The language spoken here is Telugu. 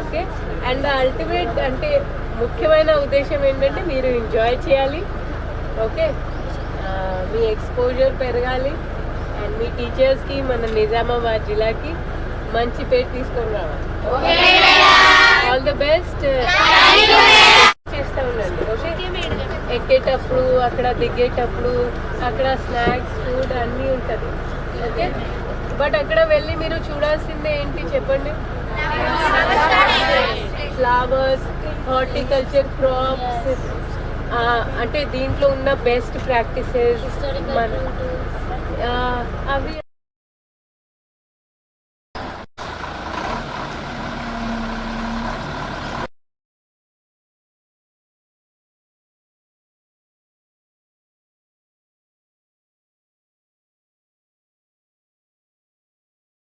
ఓకే అండ్ అల్టిమేట్ అంటే ముఖ్యమైన ఉద్దేశం ఏంటంటే మీరు ఎంజాయ్ చేయాలి. ఓకే uh, మీ ఎక్స్పోజర్ పెరగాలి. అండ్ మీ టీచర్స్కి మన నిజామాబాద్ జిల్లాకి మంచి పేరు తీసుకొని రావాలి. వెళ్ళేటప్పుడు అక్కడ దిగేటప్పుడు అక్కడ స్నాక్స్ ఫుడ్ అన్నీ ఉంటుంది. ఓకే? బట్ అక్కడ వెళ్ళి మీరు చూడాల్సిందే ఏంటి చెప్పండి? ఫ్లవర్స్ హార్టికల్చర్ క్రాప్స్ అంటే దీంట్లో ఉన్న బెస్ట్ ప్రాక్టీసెస్ మన